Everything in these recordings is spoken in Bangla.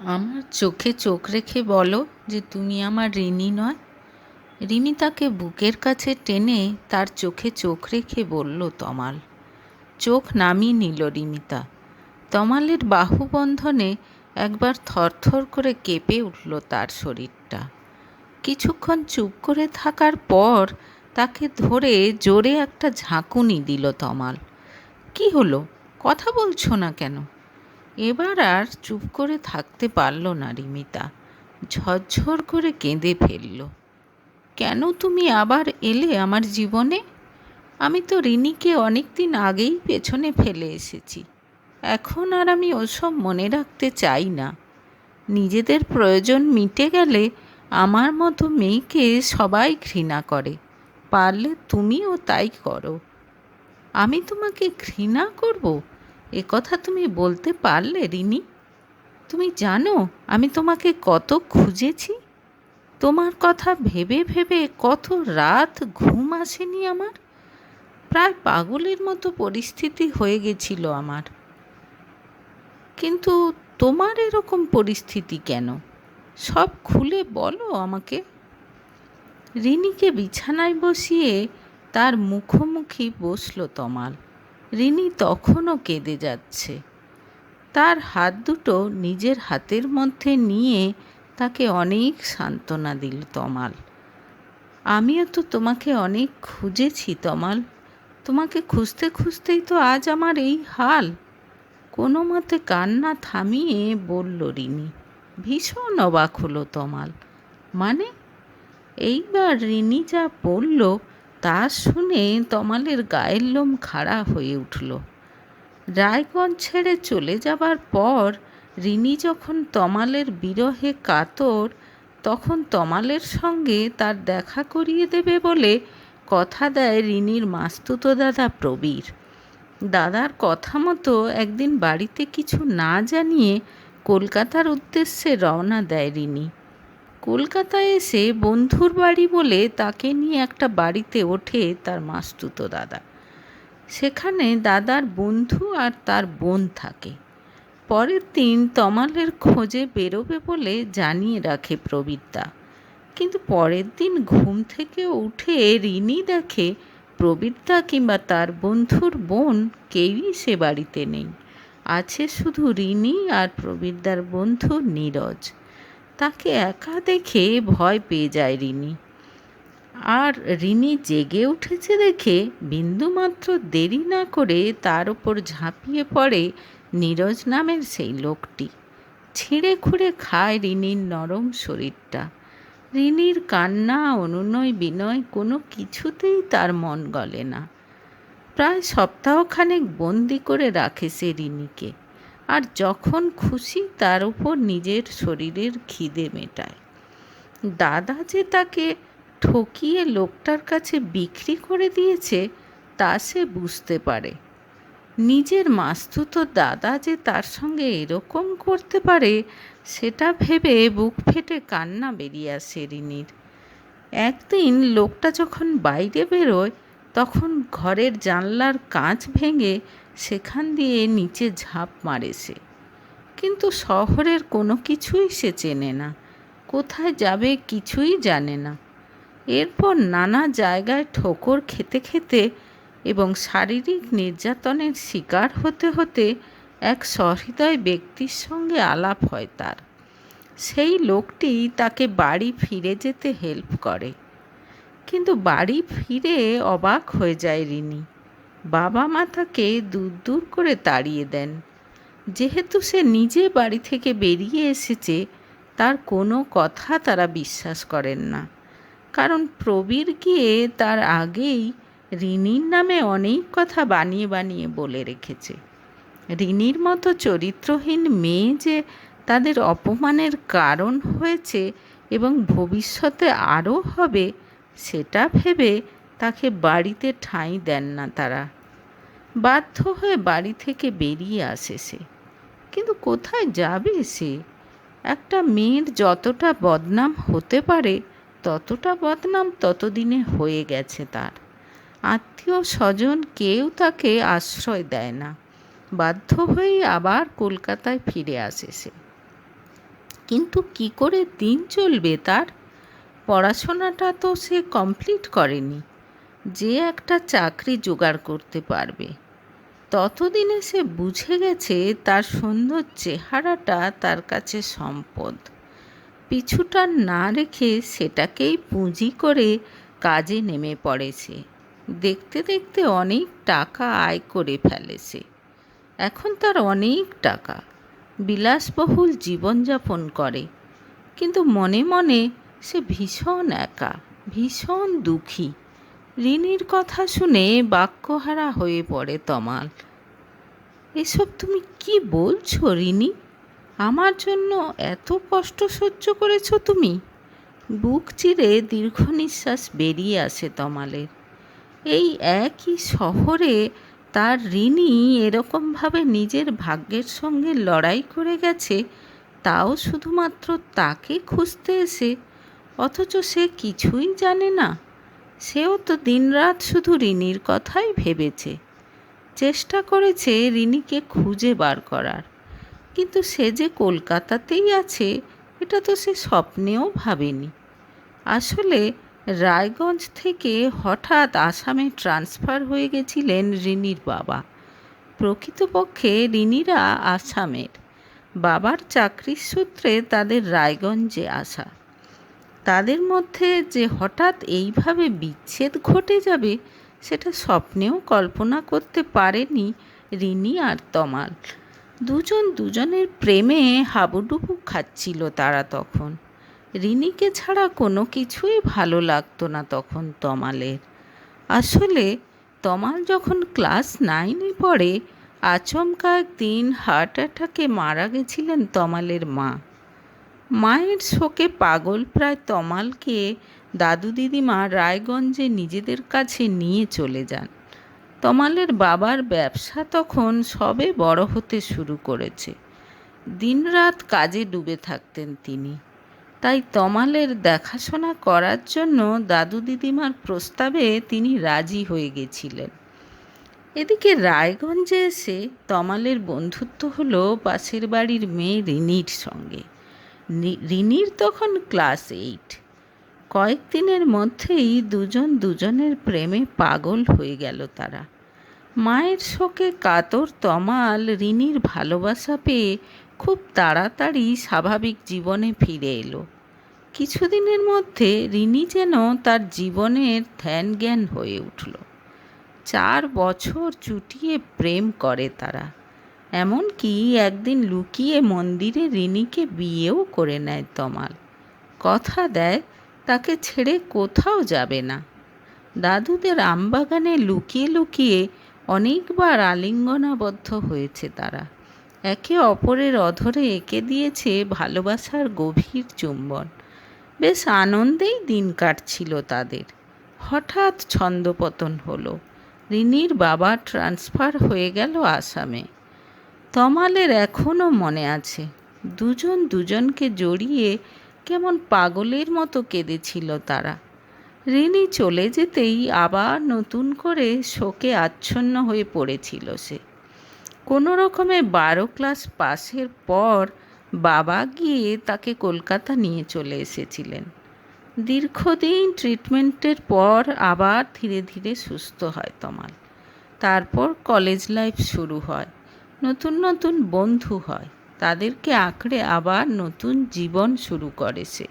আমার চোখে চোখ রেখে বলো যে তুমি আমার ঋণী নয়? রিমি তাকে বুকের কাছে টেনে তার চোখে চোখ রেখে বলল, তমাল। চোখ নামিয়ে নিল রিমিতা। তমালের বাহুবন্ধনে একবার থরথর করে কেঁপে উঠল তার শরীরটা। কিছুক্ষণ চুপ করে থাকার পর তাকে ধরে জোরে একটা ঝাঁকুনি দিল তমাল। কি হলো? কথা বলছো না কেন? এবার আর চুপ করে থাকতে পারল না রিমিতা। ঝরঝর করে কেঁদে ফেলল। কেন তুমি আবার এলে আমার জীবনে? আমি তো রিনিকে অনেক দিন আগেই পেছনে ফেলে এসেছি। এখন আর আমি ওসব মনে রাখতে চাই না। নিজেদের প্রয়োজন মিটে গেলে আমার মতো মেয়েকে সবাই ঘৃণা করে। পারলে তুমিও তাই করো। আমি তোমাকে ঘৃণা করব? এ কথা তুমি বলতে পারলে, রিনি। তুমি জানো আমি তোমাকে কত খুঁজেছি? তোমার কথা ভেবে ভেবে কত রাত ঘুম আসেনি আমার? প্রায় পাগলের মতো পরিস্থিতি হয়ে গেছিল আমার। কিন্তু তোমার এরকম পরিস্থিতি কেন? সব খুলে বলো আমাকে। রিনিকে বিছানায় বসিয়ে তার মুখোমুখি বসল তমাল। রিনি তখনও কেঁদে যাচ্ছে। তার হাত দুটো নিজের হাতের মধ্যে নিয়ে তাকে অনেক সান্ত্বনা দিল তমাল। আমিও তো তোমাকে অনেক খুঁজেছি তমাল। তোমাকে খুঁজতে খুঁজতেই তো আজ আমার এই হাল। কোনো মতে কান্না থামিয়ে বলল রিনি। ভীষণ অবাক হলো তমাল। মানে? এইবার রিনি যা বলল তা শুনে তমালের গায়ের লোম খাড়া হয়ে উঠল। রায়গঞ্জ ছেড়ে চলে যাবার পর রিনি যখন তমালের বিরহে কাতর, তখন তমালের সঙ্গে তার দেখা করিয়ে দেবে বলে কথা দেয় রিনির মাস্তুতো দাদা প্রবীর। দাদার কথা মতো একদিন বাড়িতে কিছু না জানিয়ে কলকাতার উদ্দেশ্যে রওনা দেয় রিনি। কলকাতায় এসে বন্ধুর বাড়ি বলে তাকে নিয়ে একটা বাড়িতে ওঠে তার মাস্তুতো দাদা। সেখানে দাদার বন্ধু আর তার বোন থাকে। পরের দিন তমালের খোঁজে বেরোবে বলে জানিয়ে রাখে প্রবীরদা। কিন্তু পরের দিন ঘুম থেকে উঠে রিনি দেখে প্রবীরদা কিংবা তার বন্ধুর বোন কেউই সে বাড়িতে নেই। আছে শুধু রিনি আর প্রবীরদার বন্ধু নীরজ। তাকে একা দেখে ভয় পেয়ে যায় রিনি। আর রিনি জেগে উঠেছে দেখে বিন্দুমাত্র দেরি না করে তার ওপর ঝাঁপিয়ে পড়ে নীরজ নামের সেই লোকটি। ছিঁড়ে খুঁড়ে খায় রিনির নরম শরীরটা। রিনির কান্না, অনুনয়, বিনয় কোনো কিছুতেই তার মন গলে না। প্রায় সপ্তাহখানেক বন্দি করে রাখে সে রিনিকে। আর যখন খুশি তার উপর নিজের শরীরের খিদে মেটায়। দাদা যে তাকে ঠকিয়ে লোকটার কাছে বিক্রি করে দিয়েছে, তা সে বুঝতে পারে। নিজের মাস্তুত দাদা যে তার সঙ্গে এরকম করতে পারে, সেটা ভেবে বুক ফেটে কান্না বেরিয়ে আসে রিনির। একদিন লোকটা যখন বাইরে বেরোয় তখন ঘরের জানলার কাঁচ ভেঙে সেখান দিয়ে নিচে ঝাঁপ মারে সে। কিন্তু শহরের কোনো কিছুই সে চেনে না। কোথায় যাবে কিছুই জানে না। এরপর নানা জায়গায় ঠোকর খেতে খেতে এবং শারীরিক নির্যাতনের শিকার হতে হতে এক সহৃদয় ব্যক্তির সঙ্গে আলাপ হয় তার। সেই লোকটি তাকে বাড়ি ফিরে যেতে হেল্প করে। কিন্তু বাড়ি ফিরে অবাক হয়ে যায় রিনি। বাবা মা তাকে দূর দূর করে তাড়িয়ে দেন। যেহেতু সে নিজে বাড়ি থেকে বেরিয়ে এসেছে, তার কোনো কথা তারা বিশ্বাস করেন না। কারণ প্রবীর গিয়ে তার আগেই রিনির নামে অনেক কথা বানিয়ে বানিয়ে বলে রেখেছে। রিনির মতো চরিত্রহীন মেয়ে যে তাদের অপমানের কারণ হয়েছে এবং ভবিষ্যতে আরও হবে সেটা ভেবে তাকে বাড়িতে ঠাঁই দেন না তারা। বাধ্য হয়ে বাড়ি থেকে বেরিয়ে আসে সে। কিন্তু কোথায় যাবে সে? একটা মেয়ের যতটা বদনাম হতে পারে, ততটা বদনাম ততদিনে হয়ে গেছে তার। আত্মীয় স্বজন কেউ তাকে আশ্রয় দেয় না। বাধ্য হয়েই আবার কলকাতায় ফিরে আসে সে। কিন্তু কি করে দিন চলবে তার? পড়াশোনাটা তো সে কমপ্লিট করেনি। যে একটা চাকরি জোগাড় করতে পারবে। ততদিনে সে বুঝে গেছে তার সুন্দর চেহারাটা তার কাছে সম্পদ। পিছুটা না রেখে সেটাকেই পুঁজি করে কাজে নেমে পড়েছে। দেখতে দেখতে অনেক টাকা আয় করে ফেলেছে। এখন তার অনেক টাকা। বিলাসবহুল জীবনযাপন করে। কিন্তু মনে মনে সে ভীষণ একা, ভীষণ দুঃখী। রিনির কথা শুনে বাক্যহারা হয়ে পড়ে তমাল। এসব তুমি কি বলছো রিনি? আমার জন্য এত কষ্ট সহ্য করেছ তুমি? বুক চিরে দীর্ঘ নিঃশ্বাস বেরিয়ে আসে তমালের। এই একই শহরে তার ঋণী এরকমভাবে নিজের ভাগ্যের সঙ্গে লড়াই করে গেছে, তাও শুধুমাত্র তাকে খুঁজতে এসে অথচ সে কিছুই জানে না। সেও তো দিনরাত শুধু রিনির কথাই ভেবেছে। চেষ্টা করেছে রিনিকে খুঁজে বার করার। কিন্তু সে যে কলকাতাতেই আছে, এটা তো সে স্বপ্নেও ভাবেনি। আসলে রায়গঞ্জ থেকে হঠাৎ আসামে ট্রান্সফার হয়ে গেছিলেন রিনির বাবা। প্রকৃতপক্ষে রিনিরা আসামের। বাবার চাকরির সূত্রে তাদের রায়গঞ্জে আসা। তাদের মধ্যে যে হঠাৎ এইভাবে বিচ্ছেদ ঘটে যাবে, সেটা স্বপ্নেও কল্পনা করতে পারেনি রিনি আর তমাল। দুজন দুজনের প্রেমে হাবুডুবু খাচ্ছিল তারা তখন। রিনিকে ছাড়া কোনো কিছুই ভালো লাগতো না তখন তমালের। আসলে তমাল যখন ক্লাস নাইনে পড়ে, আচমকা একদিন হার্ট অ্যাটাকে মারা গেছিলেন তমালের মা। মায়ের শোকে পাগল প্রায় তমালকে দাদু দিদিমা রায়গঞ্জে নিজেদের কাছে নিয়ে চলে যান। তমালের বাবার ব্যবসা তখন সবে বড় হতে শুরু করেছে। দিনরাত কাজে ডুবে থাকতেন তিনি। তাই তমালের দেখাশোনা করার জন্য দাদু দিদিমার প্রস্তাবে তিনি রাজি হয়ে গেছিলেন। এদিকে রায়গঞ্জে এসে তমালের বন্ধুত্ব হলো পাশের বাড়ির মেয়ে রিনির সঙ্গে। রিনির তখন ক্লাস এইট। কয়েকদিনের মধ্যেই দুজন দুজনের প্রেমে পাগল হয়ে গেল তারা। মায়ের শোকে কাতর তমাল রিনির ভালোবাসা পেয়ে খুব তাড়াতাড়ি স্বাভাবিক জীবনে ফিরে এলো। কিছুদিনের মধ্যে রিনি যেন তার জীবনের ধ্যান জ্ঞান হয়ে উঠল। চার বছর চুটিয়ে প্রেম করে তারা। এমনকি একদিন লুকিয়ে মন্দিরে রিনিকে বিয়েও করে নেয় তমাল। কথা দেয়, তাকে ছেড়ে কোথাও যাবে না। দাদুদের আমবাগানে লুকিয়ে লুকিয়ে অনেকবার আলিঙ্গনাবদ্ধ হয়েছে তারা। একে অপরের অধরে এঁকে দিয়েছে ভালোবাসার গভীর চুম্বন। বেশ আনন্দেই দিন কাটছিল তাদের। হঠাৎ ছন্দপতন হলো। রিনির বাবা ট্রান্সফার হয়ে গেল আসামে। তমালের এখনও মনে আছে। দুজন দুজনকে জড়িয়ে কেমন পাগলের মতো কেঁদেছিল তারা। রিনি চলে যেতেই আবার নতুন করে শোকে আচ্ছন্ন হয়ে পড়েছিল সে। কোনো রকমে বারো ক্লাস পাসের পর বাবা গিয়ে তাকে কলকাতা নিয়ে চলে এসেছিলেন। দীর্ঘদিন ট্রিটমেন্টের পর আবার ধীরে ধীরে সুস্থ হয় তমাল। তারপর কলেজ লাইফ শুরু হয়। নতুন নতুন বন্ধু হয়। তাদেরকে আঁকড়ে আবার নতুন জীবন শুরু করে সে।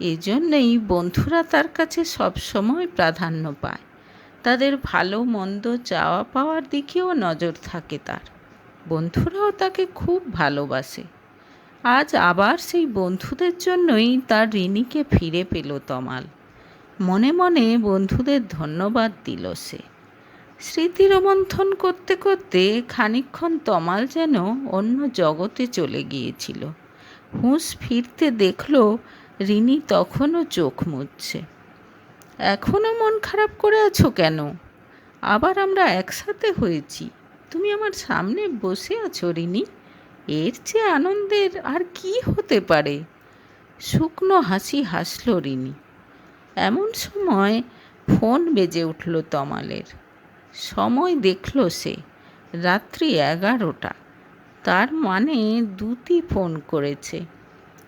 এজন্যই বন্ধুরা তার কাছে সবসময় প্রাধান্য পায়। তাদের ভালো মন্দ চাওয়া পাওয়ার দিকেও নজর থাকে তার। বন্ধুরাও তাকে খুব ভালোবাসে। আজ আবার সেই বন্ধুদের জন্যই তার ঋণীকে ফিরে পেল তমাল। মনে মনে বন্ধুদের ধন্যবাদ দিল সে। স্মৃতি রোমন্থন করতে করতে খানিক্ষণ তমাল যেন অন্য জগতে চলে গিয়েছিল। হুঁশ ফিরতে দেখল রিনি তখনও চোখ মুচ্ছে এখনও মন খারাপ করে আছো কেন? আবার আমরা একসাথে হয়েছি। তুমি আমার সামনে বসে আছো রিনি। এর চেয়ে আনন্দের আর কি হতে পারে? শুকনো হাসি হাসল রিনি। এমন সময় ফোন বেজে উঠল তমালের। সময় দেখল সে। রাত্রি এগারোটা। তার মানে দুটি ফোন করেছে।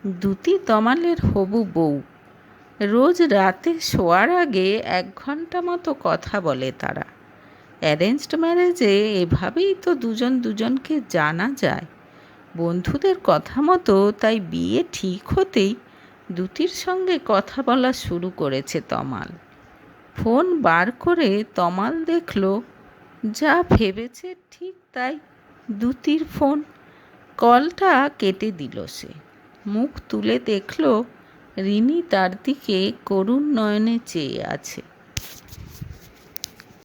দুতি তমালের হবু বউ। রোজ রাতে শোয়ার আগে এক ঘণ্টা মতো কথা বলে তারা। অ্যারেঞ্জড ম্যারেজে এভাবেই তো দুজন দুজনকে জানা যায়। বন্ধুদের কথা মতো তাই বিয়ে ঠিক হতেই দুতির সঙ্গে কথা বলা শুরু করেছে তমাল। ফোন বার করে তমাল দেখল, যা ভেবেছে ঠিক তাই দুতির ফোন। কলটা কেটে দিল সে। মুখ তুলে দেখল, রিনি তার দিকে করুণ নয়নে চেয়ে আছে।